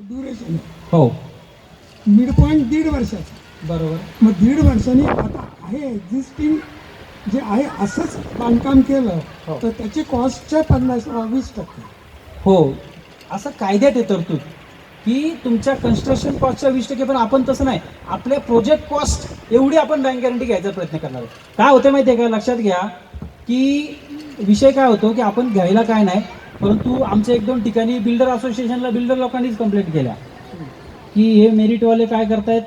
Duration हो. Mid point दीड वर्षाचं. बरोबर. मग दीड वर्षांनी आता आहे एक्झिस्टिंग जे आहे असंच बांधकाम केलं हो. तर त्याची कॉस्टच्या पन्नास वीस टक्के. हो. असं कायद्यात आहे तरतूद की तुमच्या कन्स्ट्रक्शन कॉस्टच्या वीस टक्के पण आपण तसं नाही. आपल्या प्रोजेक्ट कॉस्ट एवढी आपण बँक गॅरंटी घ्यायचा प्रयत्न करणार आहोत. काय होतं माहिती आहे का? लक्षात घ्या की विषय काय होतो की आपण घ्यायला काय नाही परंतु आमच्या एक दोन ठिकाणी बिल्डर असोसिएशनला बिल्डर लोकांनीच कंप्लेंट केल्या. की हे मेरिटवाले काय करतायत?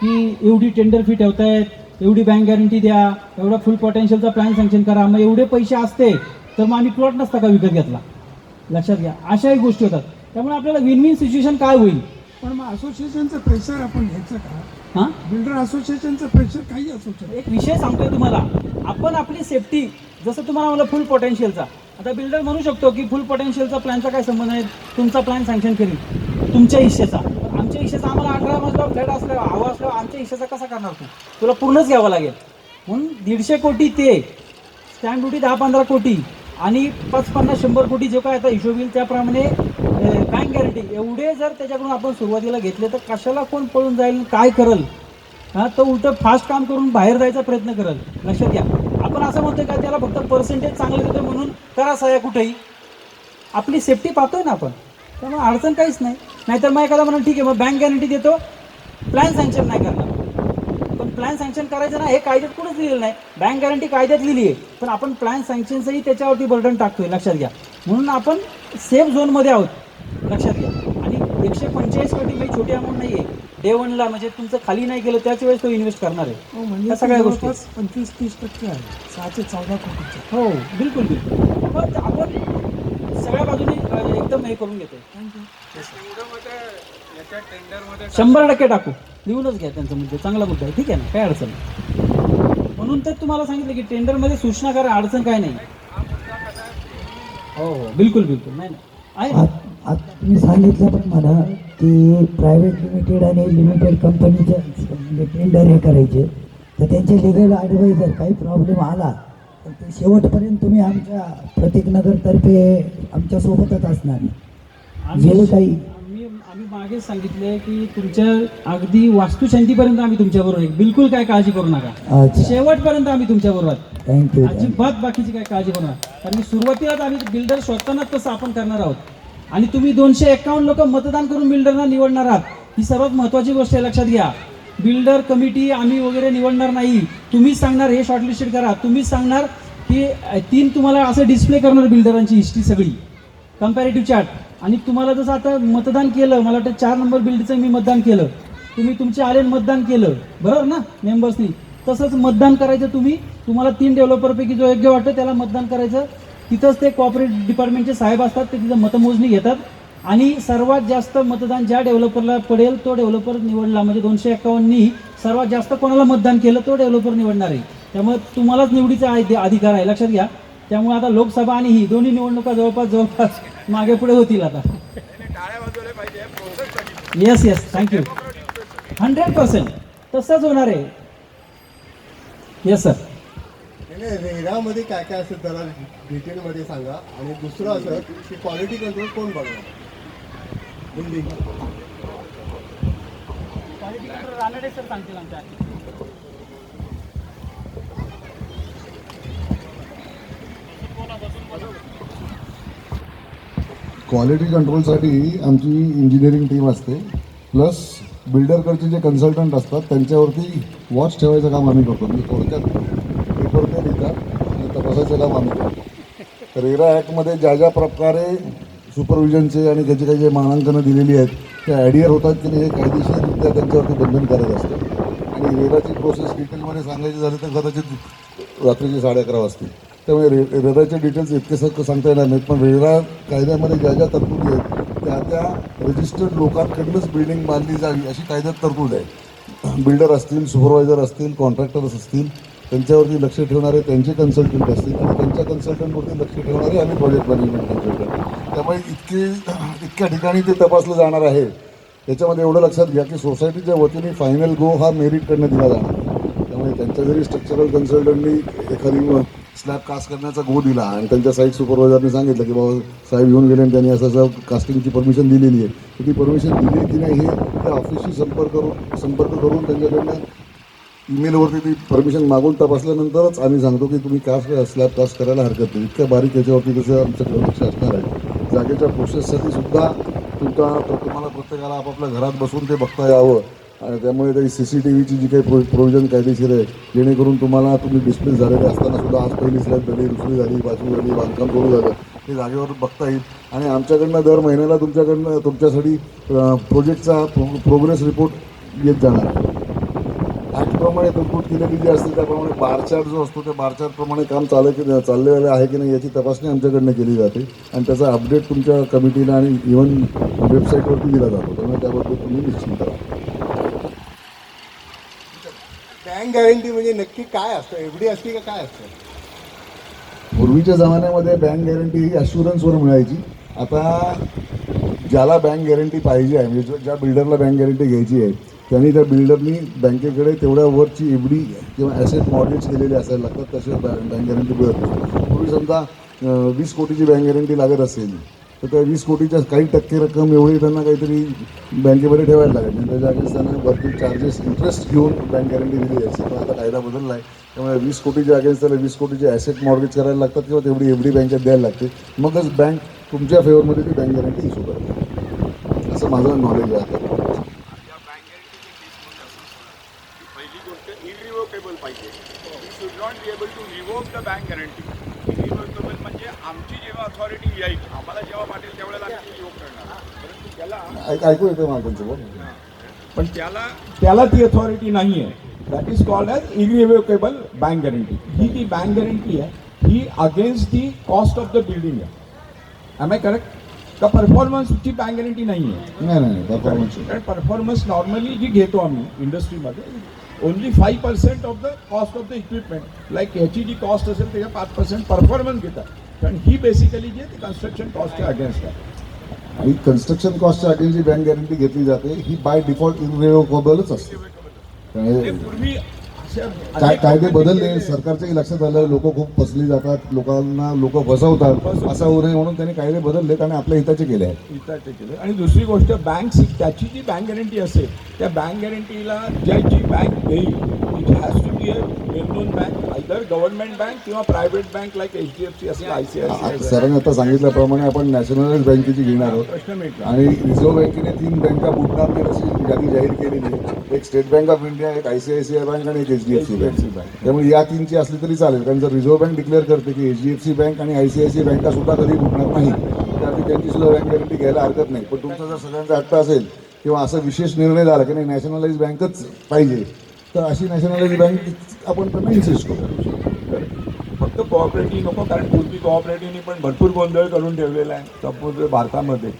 की एवढी टेंडर फी ठेवतायत एवढी बँक गॅरंटी द्या एवढा फुल पोटेन्शियलचा प्लॅन सँक्शन करा मग एवढे पैसे असते तर मग आम्ही प्लॉट नसता का विकत घेतला? लक्षात घ्या. अशाही गोष्टी होतात. त्यामुळे आपल्याला विन विन सिच्युएशन काय होईल? पण मग असोसिएशनचं प्रेशर आपण घ्यायचं का? हां? बिल्डर असोसिएशनचं प्रेशर काही असू शकतं. एक विषय सांगतोय तुम्हाला. आपण आपली सेफ्टी जसं तुम्हाला मला फुल पोटेन्शियलचा आता बिल्डर म्हणू शकतो की फुल पोटेन्शियलचा प्लॅनचा काय संबंध आहे तुमचा प्लॅन सँक्शन करील तुमच्या हिश्श्याचा. आमच्या हिश्श्याचा आम्हाला अठरा मजला फ्लॅट असल्यावर हवा असल्यावर आमच्या हिश्श्याचा कसा करणार तू? तुला पूर्णच घ्यावं लागेल. म्हणून दीडशे कोटी ते स्टँड ड्युटी दहा पंधरा कोटी आणि पाच पन्नास शंभर कोटी जो काय आता हिशोब येईल त्याप्रमाणे बँक गॅरंटी एवढे जर त्याच्याकडून आपण सुरुवातीला घेतले तर कशाला कोण पळून जाईल काय करल? हां तो उलटं फास्ट काम करून बाहेर जायचा प्रयत्न करल. लक्षात घ्या. आपण असं म्हणतोय का त्याला फक्त पर्सेंटेज चांगलं देतो म्हणून करा सह्या कुठेही. आपली सेफ्टी पाहतोय ना आपण. त्यामुळे अडचण काहीच नाही. नाहीतर मग एखादा म्हणून ठीक आहे मग बँक गॅरंटी देतो. प्लॅन सँक्शन नाही करणार. पण प्लॅन सँक्शन करायचं ना हे कायद्यात कुठंच लिहिलेलं नाही. बँक गॅरंटी कायद्यात लिहिली आहे पण आपण प्लॅन सँक्शनचंही त्याच्यावरती बर्डन टाकतोय लक्षात घ्या. म्हणून आपण सेफ झोनमध्ये आहोत लक्षात घ्या. आणि एकशे पंचेचाळीस कोटी काही छोटी अमाऊंट नाही आहे डे वनला म्हणजे तुमचं खाली नाही गेलं त्याच वेळेस तो इन्व्हेस्ट करणार आहे. हो म्हणजे या सगळ्या गोष्टी. जवळपास पंचवीस तीस टक्के आहे. सहाशे चौदा कोटीचे. हो बिलकुल बिलकुल. पण आपण सगळ्या बाजूने अ, एकदम हे करून घेतोय. शंभर टक्के टाकू. लिहूनच घ्या त्यांचा मुद्दा चांगला मुद्दा आहे. ठीक आहे ना? काय अडचण नाही. म्हणून तर तुम्हाला सांगितलं की टेंडरमध्ये सूचना करा अडचण काय नाही. हो हो बिलकुल बिलकुल. नाही नाही. आहे ना? आत- आत तुम्ही सांगितलं पण मला की प्रायव्हेट लिमिटेड आणि लिमिटेड कंपनीचे टेंडर हे करायचे. तर त्यांचे लिगल ॲडवायझर काही प्रॉब्लेम आला तर ते शेवटपर्यंत तुम्ही आमच्या प्रतीकनगरतर्फे आमच्यासोबतच असणार. गेले काही? आम्ही आम्ही मागे सांगितले की तुमच्या अगदी वास्तुशांतीपर्यंत आम्ही तुमच्याबरोबर आहे. बिलकुल काय काळजी करू नका. शेवटपर्यंत आम्ही तुमच्याबरोबर थँक्यू अजिबात बाकीची काय काळजी करू नका. कारण की सुरुवातीलाच आम्ही बिल्डर स्वतःच तसं आपण करणार आहोत. आणि तुम्ही दोनशे एक्कावन्न लोक मतदान करून बिल्डरना निवडणार आहात. ही सर्वात महत्त्वाची गोष्ट आहे लक्षात घ्या. बिल्डर कमिटी आम्ही वगैरे निवडणार नाही. तुम्हीच सांगणार हे शॉर्टलिस्टेड करा. तुम्हीच सांगणार की तीन तुम्हाला असं डिस्प्ले करणार बिल्डरांची हिस्ट्री सगळी. कम्पॅरेटिव्ह चार्ट आणि तुम्हाला जसं आता मतदान केलं मला वाटतं चार नंबर बिल्डचं मी मतदान केलं. तुम्ही तुमचे आले मतदान केलं. बरोबर ना मेंबर्सनी तसंच मतदान करायचं तुम्ही. तुम्हाला तीन डेव्हलपरपैकी जो योग्य वाटतं त्याला मतदान करायचं. तिथंच ते कॉपरेट डिपार्टमेंटचे साहेब असतात ते तिथं मतमोजणी घेतात. आणि सर्वात जास्त मतदान ज्या डेव्हलपरला पडेल तो डेव्हलपर निवडला. म्हणजे दोनशे एक्कावन्ननी सर्वात जास्त कोणाला मतदान केलं तो डेव्हलपर निवडणार आहे. त्यामुळे तुम्हालाच निवडीचा आहे- अधिकार आहे. लक्षात घ्या. त्यामुळे आता लोकसभा आणि ही दोन्ही निवडणुका जवळपास जवळपास मागे पुढे होतील आता. Yes yes thank you hundred percent तसंच होणार आहे. येस सर नाही, रेरामध्ये काय काय असेल त्याला डिटेलमध्ये सांगा. आणि दुसरं असं की क्वालिटी कंट्रोल कोण बघणार बिल्डिंग रानडे सर सांगतील आमच्या क्वालिटी कंट्रोलसाठी आमची इंजिनिअरिंग टीम असते. प्लस बिल्डरकडचे जे कन्सल्टंट असतात त्यांच्यावरती वॉच ठेवायचं काम आम्ही करतो. म्हणजे थोडक्यात त्याला मानतो तर रेरा ॲक्टमध्ये ज्या ज्या प्रकारे सुपरविजनचे आणि त्याची काही जे मानांकनं दिलेली आहेत ते ॲडियर होतात की नाही हे कायदेशीररित्या त्यांच्यावरती बंधन करायचं असतं. आणि रेराची प्रोसेस डिटेलमध्ये सांगायची झाली तर कदाचित रात्रीचे साडे अकरा वाजतील. त्यामुळे रे रेराचे डिटेल्स इतके सक सांगता येणार नाहीत पण रेरा कायद्यामध्ये ज्या ज्या तरतुदी आहेत त्या त्या रजिस्टर्ड लोकांकडूनच बिल्डिंग बांधली जावी अशी कायद्यात तरतूद आहे. बिल्डर असतील सुपरवायझर असतील कॉन्ट्रॅक्टर्स असतील त्यांच्यावरती लक्ष ठेवणारे त्यांचे कन्सल्टंट असतील आणि त्यांच्या कन्सल्टंटवरती लक्ष ठेवणारे आम्ही प्रोजेक्ट मॅनेजमेंट कन्सल्टंट त्यामुळे इतके इतक्या ठिकाणी ते तपासलं जाणार आहे. त्याच्यामध्ये एवढं लक्षात घ्या की सोसायटीच्या वतीने फायनल गो हा मेरिटकडनं दिला जाणार. त्यामुळे त्यांच्या जरी स्ट्रक्चरल कन्सल्टंटनी एखादी स्लॅब कास्ट करण्याचा गो दिला आणि त्यांच्या साईट सुपरवायझरने सांगितलं की बाबा साहेब येऊन गेले आणि त्यांनी असं असं कास्टिंगची परमिशन दिलेली आहे. तर ती परमिशन दिली की नाही हे त्या ऑफिसशी संपर्क करून संपर्क करून त्यांच्याकडनं ईमेलवरती ती परमिशन मागून तपासल्यानंतरच आम्ही सांगतो की तुम्ही कास्ट स्लॅब कास्ट करायला हरकत नाही. इतक्या बारीक याच्यावरती कसं आमच्याकडे लक्ष असणार आहे. जागेच्या प्रोसेससाठी सुद्धा तुमच्या तुम्हाला प्रत्येकाला आपापल्या घरात बसून ते बघता यावं. आणि त्यामुळे काही सी सी टी व्हीची जी काही प्रो प्रोव्हिजन कायदेशीर आहे जेणेकरून तुम्हाला तुम्ही डिस्प्लेस झालेले असताना सुद्धा आज पहिली स्लॅब झाली दुसरी झाली पाचवी झाली बांधकाम सुरू झालं. हे जागेवर बघता येईल. आणि आमच्याकडनं दर महिन्याला तुमच्याकडनं तुमच्यासाठी प्रोजेक्टचा प्रोग्रेस रिपोर्ट येत जाणार. ॲक्टप्रमाणे तरतूद केलेली जी असते त्याप्रमाणे बारचार्ट जो असतो त्या बारचार्टप्रमाणे काम चालू की चाललेलं आहे की नाही याची तपासणी आमच्याकडनं केली जाते. आणि त्याचा अपडेट तुमच्या कमिटीला आणि इव्हन वेबसाईटवरती दिला जातो. त्यामुळे त्याबद्दल तुम्ही निश्चिंत राहा. बँक गॅरंटी म्हणजे नक्की काय असतं? एवढी असते का काय असतं? पूर्वीच्या जमान्यामध्ये बँक गॅरंटी ही अश्युरन्सवर मिळायची. आता ज्याला बँक गॅरंटी पाहिजे आहे म्हणजे ज्या बिल्डरला बँक गॅरंटी घ्यायची आहे त्यांनी त्या बिल्डरनी बँकेकडे तेवढ्या वरची एफ डी किंवा ॲसेट मॉर्गेज केलेले असायला लागतात तसे बँक गॅरंटी मिळत पूर्वी समजा वीस कोटीची बँक गॅरंटी लागत असेल तर त्या वीस कोटीच्या काही टक्के रक्कम एवढी त्यांना काहीतरी बँकेमध्ये ठेवायला लागेल. आणि त्याच्या अगेन्स्ट त्यांना भरपूर चार्जेस इंटरेस्ट घेऊन बँक गॅरंटी दिली जायची पण आता कायदा बदलला आहे त्यामुळे वीस कोटीच्या अगेन्स्ट त्याला वीस कोटीचे ॲसेट मॉर्गेज करायला लागतात किंवा तेवढी एफ डी बँकेत द्यायला लागते. मगच बँक तुमच्या फेवरमध्ये ती बँक गॅरंटी इश्यू करते. असं माझं नॉलेज आहे आता या बँक गॅरंटीची केसमध्ये असं असतं की पहिली गोष्ट इरिवोकेबल पाहिजे we should not be able to revoke the bank guarantee irrevocable म्हणजे आमची जेव्हा अथॉरिटी येईल आम्हाला जेव्हा वाटेल त्यावेळेला आम्ही रिवोक करणार. परंतु त्याला ऐक- ऐकू येतं मला बोल पण त्याला त्याला ती अथॉरिटी नाही आहे that is called as irrevocable bank guarantee ही ती बँक गॅरंटी आहे ही against the cost of the building आहे. ॲम आय करेक्ट का परफॉर्मन्सची बँक गॅरंटी नाही आहे नाही नाही परफॉर्मन्स कारण परफॉर्मन्स नॉर्मली जी घेतो आम्ही इंडस्ट्रीमध्ये only five percent of the cost of the equipment like याची जी कॉस्ट असेल त्याच्या पाच पर्सेंट परफॉर्मन्स घेतात. कारण ही बेसिकली जी आहे ती कन्स्ट्रक्शन कॉस्टच्या अगेन्स्ट आहे. आणि कन्स्ट्रक्शन कॉस्टच्या अगेन्स्ट जी बँक गॅरंटी घेतली जाते ही बाय डिफॉल्ट इनरिव्होकेबलच असते. पूर्वी काय कायदे बदलले सरकारच्याही लक्षात आलं लोक खूप फसली जातात लोकांना लोक फसवतात असं होऊ नये म्हणून त्यांनी कायदे बदलले कारण आपल्या हिताचे केले आहेत. हिताचे केले आणि दुसरी गोष्ट बँक त्याची जी बँक गॅरंटी असेल त्या बँक गॅरंटीला ज्याची बँक देईल it has to a well known bank either government bank किंवा private bank like H D F C असेल आय सी आय सरांनी आता सांगितल्याप्रमाणे आपण नॅशनलाइज बँकेची घेणार आहोत. प्रश्न मिटला. आणि रिझर्व्ह बँकेने तीन बँका बुडणार नाही अशी यादी जाहीर केलेली आहे. एक स्टेट बँक ऑफ इंडिया एक I C I C I bank आणि एक H D F C bank त्यामुळे या तीनची असली तरी चालेल कारण जर रिझर्व्ह बँक डिक्लेअर करते की H D F C bank आणि आय सी आय सी बँका सुद्धा कधी बुडणार नाही त्याआधी त्यांची सुद्धा बँक गॅरंटी घ्यायला हरकत नाही. पण तुमचा जर सगळ्यांचा हट्ट असेल किंवा असा विशेष निर्णय झाला की नाही नॅशनलाइज बँकच पाहिजे. तर अशी नॅशनलाइज बँक आपण त्यांना इन्सिस्ट करू फक्त कोऑपरेटिव्ह नको कारण पूर्वी कोऑपरेटिव्हनी पण भरपूर गोंधळ करून ठेवलेला आहे संपूर्ण भारतामध्ये.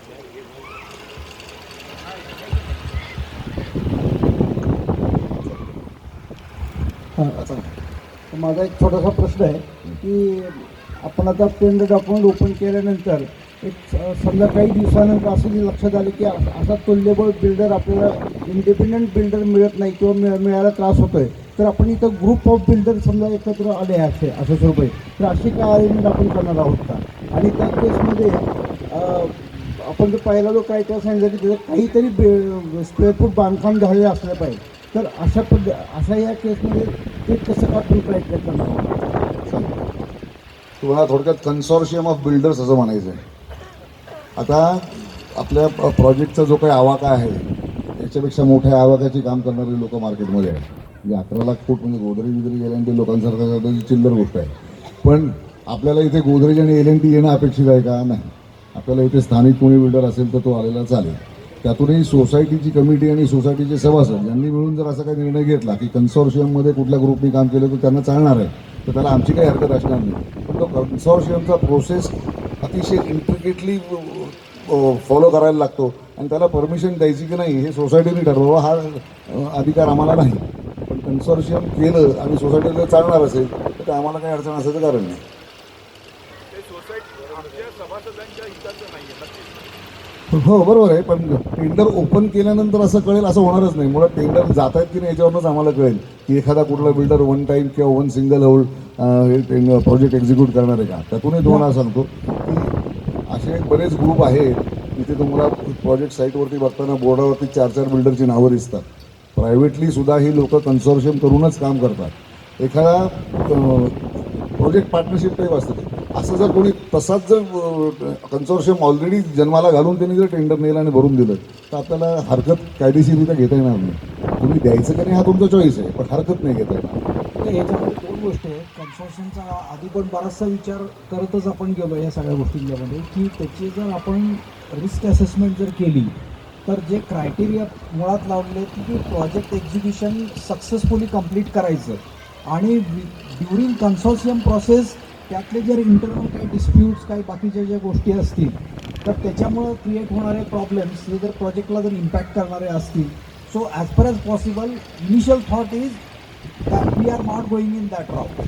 माझा एक छोटासा प्रश्न आहे की आपण आता पेंड डॉक्युमेंट ओपन केल्यानंतर एक स- समजा काही दिवसानंतर असं जे लक्षात आलं की असा तुल्यबळ बिल्डर आपल्याला इंडिपेंडंट बिल्डर मिळत नाही किंवा मिळ मिळायला त्रास होतो आहे तर आपण इथं ग्रुप ऑफ बिल्डर समजा एकत्र आले असे असं स्वरूप आहे तर अशी काय अरेंजमेंट आपण करणार आहोत का? आणि त्या केसमध्ये आपण जर पाहिला जो काय काय सांगितलं की त्याचं काहीतरी स्क्वेअर फूट बांधकाम झालेलं असलं पाहिजे तर अशा पद्ध अशा या केसमध्ये ते कसं का आपण प्रयत्न करणार आहोत? तुम्हाला थोडक्यात कन्सॉर्शियम ऑफ बिल्डर्स असं म्हणायचं आहे आता आपल्या प्रोजेक्टचा जो काही आवाका आहे त्याच्यापेक्षा मोठ्या आवाकाची काम करणारे लोक मार्केटमध्ये आहेत. म्हणजे अकरा लाख फूट म्हणजे गोदरेज बिदरेज एल एन टी लोकांसारखं चिल्लर गोष्ट आहे. पण आपल्याला इथे गोदरेज आणि एल एन टी येणं अपेक्षित आहे का? नाही. आपल्याला इथे स्थानिक कोणी बिल्डर असेल तर तो आलेला चालेल. त्यातूनही सोसायटीची कमिटी आणि सोसायटीचे सभासद यांनी मिळून जर असा काही निर्णय घेतला की कन्सोर्शियममध्ये कुठल्या ग्रुपनी काम केलं तर त्यांना चालणार आहे. तर त्याला आमची काही हरकत असणार नाही. पण तो कन्सॉर्शियमचा प्रोसेस अतिशय इंट्रिकेटली फॉलो करायला लागतो आणि त्याला परमिशन द्यायची की नाही हे सोसायटीने ठरवलं. हा अधिकार आम्हाला नाही. पण कन्सॉर्शियम केलं आणि सोसायटीला चालणार असेल तर आम्हाला काही अडचण असायचं कारण नाही. हो बरोबर आहे. पण टेंडर ओपन केल्यानंतर असं कळेल असं होणारच नाही. मुळात टेंडर जात आहेत की नाही याच्यावरूनच आम्हाला कळेल की एखादा कुठला बिल्डर वन टाईम किंवा वन सिंगल होल्ड हे प्रोजेक्ट एक्झिक्यूट करणार आहे का? त्यातूनही तुम्हाला सांगतो की असे बरेच ग्रुप आहेत तिथे तुम्हाला प्रोजेक्ट साईटवरती बघताना बोर्डावरती चार चार बिल्डरची नावं दिसतात. प्रायव्हेटली सुद्धा ही लोक कन्सोर्शियम करूनच काम करतात. एखादा प्रोजेक्ट पार्टनरशिप टाईप असतं असं जर कोणी तसाच जर कन्सोर्शियम ऑलरेडी जन्माला घालून त्यांनी जर टेंडर नेलं आणि भरून दिलं तर आपल्याला हरकत कायदेशीररित्या घेता येणार नाही. तुम्ही द्यायचं का नाही हा तुमचा चॉईस आहे पण हरकत नाही घेता येणार. तर याच्यामध्ये दोन गोष्टी आहेत कन्स्ट्रक्शनचा आधी पण बराचसा विचार करतच आपण गेलो या सगळ्या गोष्टींच्यामध्ये की त्याची जर आपण रिस्क असेसमेंट जर केली तर जे क्रायटेरिया मुळात लावले की प्रोजेक्ट एक्झिक्युशन सक्सेसफुली कंप्लीट करायचं. आणि ड्युरिंग कन्सोर्शियम प्रोसेस त्यातले जर इंटरनल काही डिस्प्यूट्स काही बाकीच्या ज्या गोष्टी असतील तर त्याच्यामुळं क्रिएट होणारे प्रॉब्लेम्स हे जर प्रोजेक्टला जर इम्पॅक्ट करणारे असतील so as per as possible initial thought is that we are not going in that route.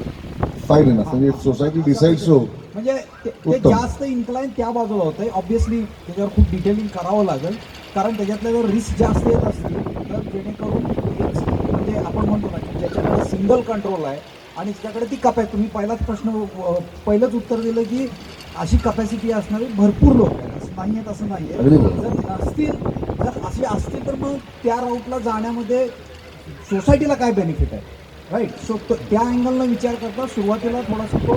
Fine ना म्हणजे सोसायटी डिसाईड सो म्हणजे ते. जास्त इन्क्लाइन त्या बाजूला होतं आहे ऑब्विसली त्याच्यावर खूप डिटेलिंग करावं लागेल कारण त्याच्यातल्या जर रिस्क जास्त येत असतील तर जेणेकरून म्हणजे आपण म्हणतो ना की ज्याच्याकडे सिंगल कंट्रोल आहे आणि त्याच्याकडे ती कपॅ तुम्ही पहिलाच प्रश्न पहिलंच उत्तर दिलं की अशी कपॅसिटी असणारे भरपूर लोक आहेत. असं नाही आहेत असं नाही आहे. जर नसतील जर अशी असतील तर मग त्या राऊटला जाण्यामध्ये सोसायटीला काय बेनिफिट आहे? राईट सो त्या अँगलनं विचार करता सुरुवातीला थोडासा तो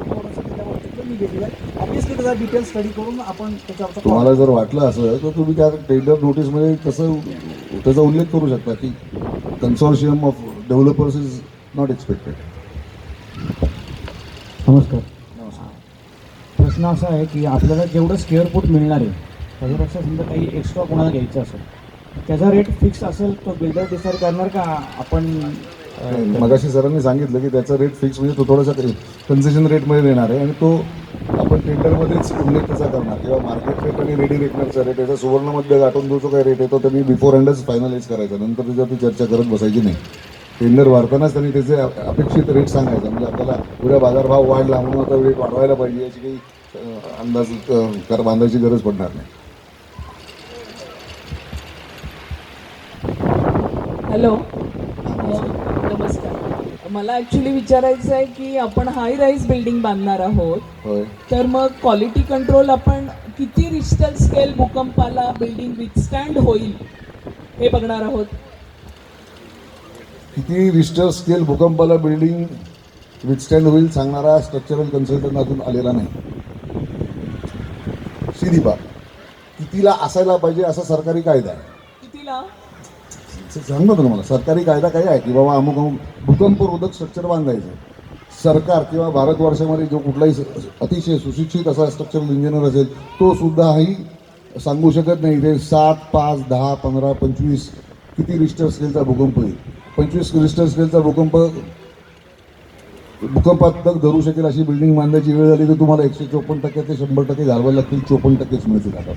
थोडंसं बाबतीतलं मी गेलेलं आहे. ऑब्विसली त्याचा डिटेल स्टडी करून आपण त्याच्यावरचा तुम्हाला जर वाटलं असं तर तुम्ही त्या टेंडर नोटीसमध्ये तसं त्याचा उल्लेख करू शकता की consortium of developers is not expected नमस्कार. प्रश्न असा आहे की आपल्याला जेवढं स्क्वेअर फूट मिळणार आहे त्याच्यापेक्षा समजा काही एक्स्ट्रा कोणाला घ्यायचं असेल त्याचा रेट फिक्स असेल तो बिल्डर डिसाईड करणार का आपण मगाशी सरांनी सांगितलं की त्याचा रेट फिक्स म्हणजे तो थोडासा कन्सेशन रेटमध्ये देणार आहे आणि तो आपण टेंडरमध्येच उल्लेख त्याचा करणार? किंवा मार्केट रेट आणि रेडी रेटनरचा रेट याचा सुवर्णमध्ये गाठून जो जो काही रेट आहे तो त्यांनी बिफोर हँडच फायनलाइज करायचा नंतर त्याच्यावरती चर्चा करत बसायची नाही. टेंडर वाढतानाच त्यांनी त्याचे अप- अपेक्षित रेट सांगायचा. म्हणजे आपल्याला उद्या बाजारभाव वाढला म्हणून आता रेट वाढवायला पाहिजे याची काही अंदाज कर बांधायची गरज पडणार नाही. हॅलो. नमस्कार. मला ॲक्च्युली विचारायचं आहे की आपण हाय राईज बिल्डिंग बांधणार आहोत. तर मग क्वालिटी कंट्रोल आपण किती रिस्टर स्केल भूकंपाला बिल्डिंग विथस्टँड होईल हे बघणार आहोत. किती रिस्टर स्केल भूकंपाला बिल्डिंग विथस्टँड होईल सांगणारा स्ट्रक्चरल कन्सल्टंट अजून आलेला नाही. सीधी बाब कितीला असायला पाहिजे असा सरकारी कायदा आहे? कितीला? सांगतो ना मला. सरकारी कायदा काय आहे की बाबा अमुक अमुक भूकंपरोधक स्ट्रक्चर बांधायचं. सरकार किंवा भारतवर्षामध्ये जो कुठलाही अतिशय सुशिक्षित असा स्ट्रक्चरल इंजिनियर असेल तो सुद्धाही सांगू शकत नाही. ते सात पाच दहा पंधरा पंचवीस किती रिस्टर स्केलचा भूकंप येईल पंचवीस रिस्टर स्केलचा भूकंप भूकंपात तक धरू शकेल अशी बिल्डिंग बांधायची वेळ झाली तर तुम्हाला एकशे चोपन्न टक्के ते शंभर टक्के घालवायला लागतील. चोपन्न टक्केच मिळतील आता.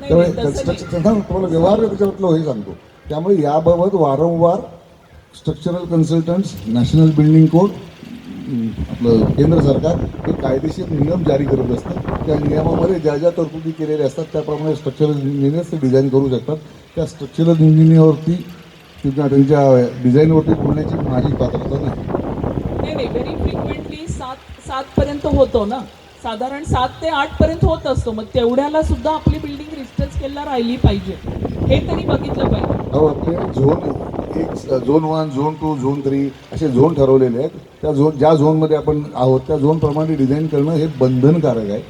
त्यामुळे कन्स्ट्रक्शन तुम्हाला व्यवहार त्याच्यावरलं हे सांगतो. त्यामुळे याबाबत वारंवार structural consultants national building code आपलं केंद्र सरकार हे कायदेशीर नियम जारी करत असतं त्या नियमामध्ये ज्या ज्या तरतुदी केलेल्या असतात त्याप्रमाणे स्ट्रक्चरल इंजिनियर्स ते डिझाईन करू शकतात. त्या स्ट्रक्चरल इंजिनियरवरती किंवा त्यांच्या डिझाईनवरती बोलण्याची माझी पात्रता नाही. नाही नाही व्हेरी फ्रिक्वेंटली सात सातपर्यंत होतो ना. साधारण सात ते आठपर्यंत होत असतो. मग तेवढ्याला सुद्धा आपली बिल्डिंग रिस्टर स्केलला राहिली पाहिजे. हे त्यांनी बघितलं पाहिजे. आपले झोन एक zone one zone two zone three असे झोन ठरवलेले आहेत. त्या झोन ज्या झोनमध्ये आपण आहोत त्या झोनप्रमाणे डिझाईन करणं हे बंधनकारक आहे.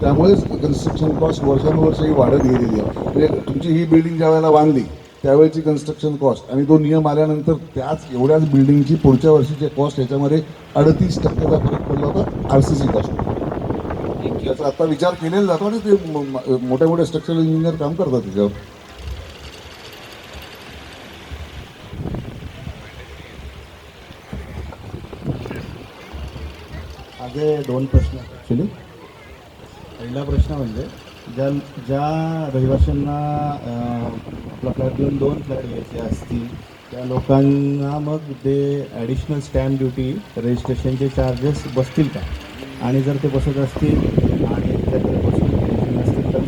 त्यामुळेच कन्स्ट्रक्शन कॉस्ट वर्षानुवर्ष ही वाढत गेलेली आहे. म्हणजे तुमची ही बिल्डिंग ज्या वेळेला बांधली त्यावेळेची कन्स्ट्रक्शन कॉस्ट आणि तो नियम आल्यानंतर त्याच एवढ्याच बिल्डिंगची पुढच्या वर्षीची कॉस्ट याच्यामध्ये अडतीस टक्क्याचा फरक पडला होता आर सी सी कॉस्ट त्याचा आता विचार केलेला जातो आणि ते मोठ्या मोठ्या स्ट्रक्चरल इंजिनियर काम करतात त्याच्यावर माझे दोन प्रश्न. ॲक्च्युली पहिला प्रश्न म्हणजे ज्या ज्या रहिवाशांना आपला फ्लॅट देऊन दोन फ्लॅट घ्यायचे असतील त्या लोकांना मग ते ॲडिशनल स्टॅम्प ड्युटी रजिस्ट्रेशनचे चार्जेस बसतील का? आणि जर ते बसत असतील आणि त्याच्याकडे बसून नसतील तर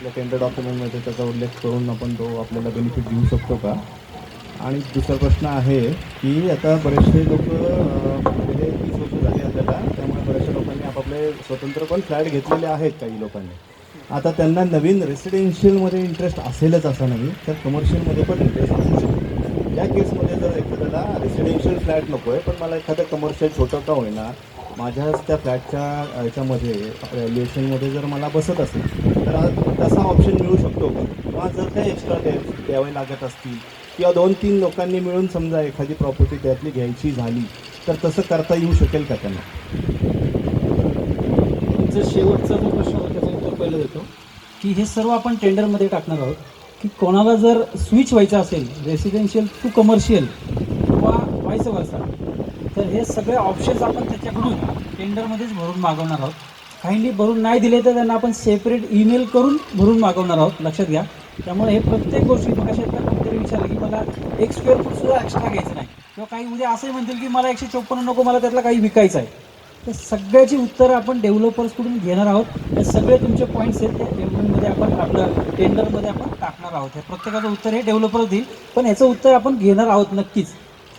ते टेंडर डॉक्युमेंटमध्ये त्याचा उल्लेख करून आपण तो आपल्याला बेनिफिट देऊ शकतो का? आणि दुसरा प्रश्न आहे की आता बरेचसे लोक गेले तीस वर्ष झाली आपल्याला त्यामुळे बऱ्याचशा लोकांनी स्वतंत्र पण फ्लॅट घेतलेले आहेत काही लोकांनी. आता त्यांना नवीन रेसिडेन्शियलमध्ये इंटरेस्ट असेलच असा नाही तर कमर्शियलमध्ये पण इंटरेस्ट असू शकतो. या केसमध्ये जर एखाद्याला रेसिडेन्शियल फ्लॅट नको आहे पण मला एखादं कमर्शियल छोटं का होईना माझ्याच त्या फ्लॅटच्या याच्यामध्ये आपल्या व्हॅल्युएशनमध्ये जर मला बसत असेल तर तसा ऑप्शन मिळू शकतो किंवा जर काही एक्स्ट्रा द्या द्यावे लागत असतील किंवा दोन तीन लोकांनी मिळून समजा एखादी प्रॉपर्टी त्यातली घ्यायची झाली तर तसं करता येऊ शकेल का त्यांना? याचं शेवटचा जो प्रश्न होता त्याचं उत्तर पहिलं देतो. की हे सर्व आपण टेंडरमध्ये टाकणार आहोत. की कोणाला जर स्विच व्हायचं असेल रेसिडेन्शियल टू कमर्शियल किंवा व्हायचं वर्षा तर हे सगळे ऑप्शन्स आपण त्याच्याकडून टेंडरमध्येच भरून मागवणार आहोत. काहींनी भरून नाही दिले तर त्यांना आपण सेपरेट ईमेल करून भरून मागवणार आहोत. लक्षात घ्या. त्यामुळे हे प्रत्येक गोष्टी मग अशा कोणतरी विचारलं की मला एक स्क्वेअर फूटसुद्धा एक्स्ट्रा घ्यायचं नाही. किंवा काही उद्या असंही म्हणतील की मला एकशे चोपन्न नको मला त्यातला काही विकायचं आहे. तर सगळ्याची उत्तरं आपण डेव्हलपर्सकडून घेणार आहोत. हे सगळे तुमचे पॉईंट्स आहेत त्या डेव्हलपमध्ये आपण आपलं टेंडरमध्ये आपण टाकणार आहोत. हे प्रत्येकाचं उत्तर हे डेव्हलपर्स देईल पण याचं उत्तर आपण घेणार आहोत नक्कीच.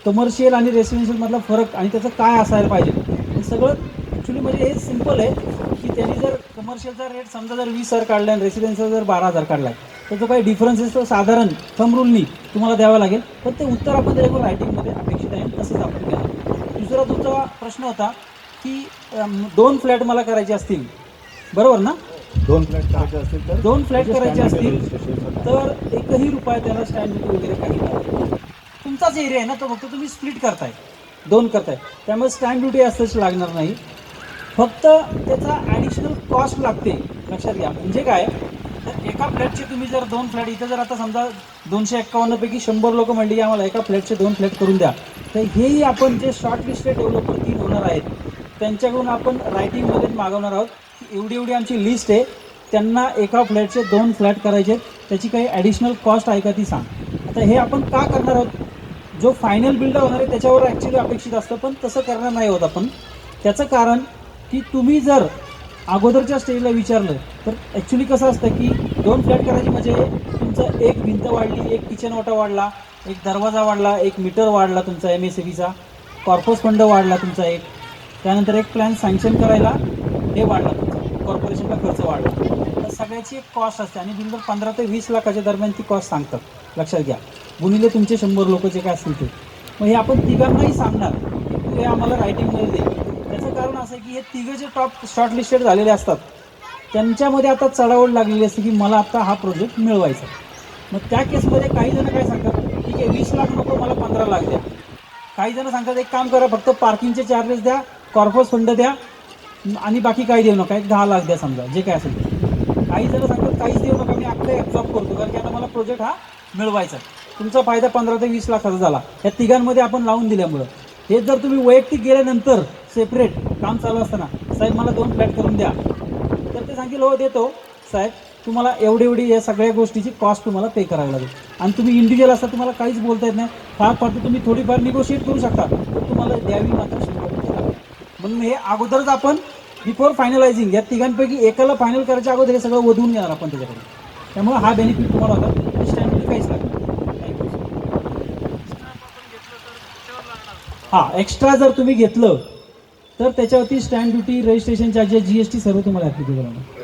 कमर्शियल आणि रेसिडेन्शियलमधला फरक आणि त्याचं काय असायला पाहिजे? हे सगळं ॲक्च्युली म्हणजे हे सिंपल आहे की त्यांनी जर कमर्शियलचा रेट समजा जर वीस हजार काढला आणि रेसिडेन्शियल जर बारा हजार काढला तर जो काही डिफरन्स आहे तो साधारण थम रूलनी तुम्हाला द्यावा लागेल. पण ते उत्तर आपण त्याच्याकडून रायटिंगमध्ये अपेक्षित आहे तसंच आपण घेणार दुसरा तुमचा प्रश्न होता की दोन फ्लॅट मला करायचे असतील. बरोबर ना? दोन फ्लॅट करायचे असतील तर? दोन फ्लॅट त्याचे करायचे असतील तर एकही रुपया त्याला स्टँड ड्युटी वगैरे काही नाही. तुमचाच एरिया आहे ना तो फक्त तुम्ही स्प्लिट करताय. दोन करताय. त्यामुळे स्टँड ड्युटी असंच लागणार नाही. फक्त त्याचा ॲडिशनल कॉस्ट लागते. लक्षात घ्या. म्हणजे काय? तर एका फ्लॅटचे तुम्ही जर दोन फ्लॅट इथं जर आता समजा दोनशे एक्कावन्नपैकी शंभर लोक म्हणली आम्हाला एका फ्लॅटचे दोन फ्लॅट करून द्या. तर हेही आपण जे शॉर्ट लिस्टेड डेव्हलपर तीन होणार आहेत त्यांच्याकडून आपण रायटिंगमध्ये मागवणार आहोत. की एवढी एवढी आमची लिस्ट आहे. त्यांना एका फ्लॅटचे दोन फ्लॅट करायचे आहेत. त्याची काही ॲडिशनल कॉस्ट आहे का ती सांग. आता हे आपण का करणार आहोत? जो फायनल बिल्डर होणार आहे त्याच्यावर ॲक्च्युली अपेक्षित असतं पण तसं करणार नाही होत आपण. त्याचं कारण की तुम्ही जर अगोदरच्या स्टेजला विचारलं तर ॲक्च्युली कसं असतं की दोन फ्लॅट करायची म्हणजे तुमचं एक भिंत वाढली एक किचन ओटा वाढला एक दरवाजा वाढला एक मीटर वाढला तुमचा एम एस बीचा कॉर्पोस फंड वाढला तुमचा एक. त्यानंतर एक प्लॅन सँक्शन करायला हे वाढलं तुमचं कॉर्पोरेशनला खर्च वाढला. तर सगळ्याची एक कॉस्ट असते आणि बिल्डर पंधरा ते वीस लाखाच्या दरम्यान ती कॉस्ट सांगतात. लक्षात घ्या. गुणिले तुमचे शंभर लोक जे काय असतील ते. मग हे आपण तिघांनाही सांगणार की हे आम्हाला रायटिंगमध्ये दे. त्याचं कारण असं आहे की हे तिघं जे टॉप शॉर्टलिस्टेड झालेले असतात त्यांच्यामध्ये आता चढावड लागलेली असते की मला आता हा प्रोजेक्ट मिळवायचा मग त्या केसमध्ये काही जण काय सांगतात? ठीक आहे वीस लाख नको मला पंधरा लाख द्या. काही जण सांगतात एक काम करा फक्त पार्किंगचे चार्जेस द्या. कॉर्पोरेट फंड द्या. आणि बाकी काही देऊ नका. एक दहा लाख द्या समजा. जे काय असेल ते. काही जण सांगतात काहीच देऊ नका. मी आपलं ॲब्झॉर्ब करतो. कारण की आता मला प्रोजेक्ट हा मिळवायचा आहे. तुमचा फायदा पंधरा ते वीस लाखाचा झाला. या तिघांमध्ये आपण लावून दिल्यामुळं. हे जर तुम्ही वैयक्तिक गेल्यानंतर सेपरेट काम चालू असताना साहेब मला दोन फ्लॅट करून द्या. तर ते सांगेल हो देतो. साहेब तुम्हाला एवढी एवढी या सगळ्या गोष्टीची कॉस्ट तुम्हाला पे करावी लागेल. आणि तुम्ही इंडिव्हिज्युअल असता तुम्हाला काहीच बोलता येत नाही. फार फार तुम्ही थोडीफार निगोशिएट करू शकता. तुम्हाला द्यावी मात्र शंभर म्हणून हे अगोदरच आपण बिफोर फायनलायझिंग या तिघांपैकी एकाला फायनल करायच्या अगोदर हे सगळं वधून घेणार आपण त्याच्याकडे. त्यामुळे हा बेनिफिट तुम्हाला होता स्टँड काहीच लागणार हां एक्स्ट्रा जर तुम्ही घेतलं तर त्याच्यावरती stamp duty registration charges G S T सर्व तुम्हाला ॲप्लिकेबल होणार.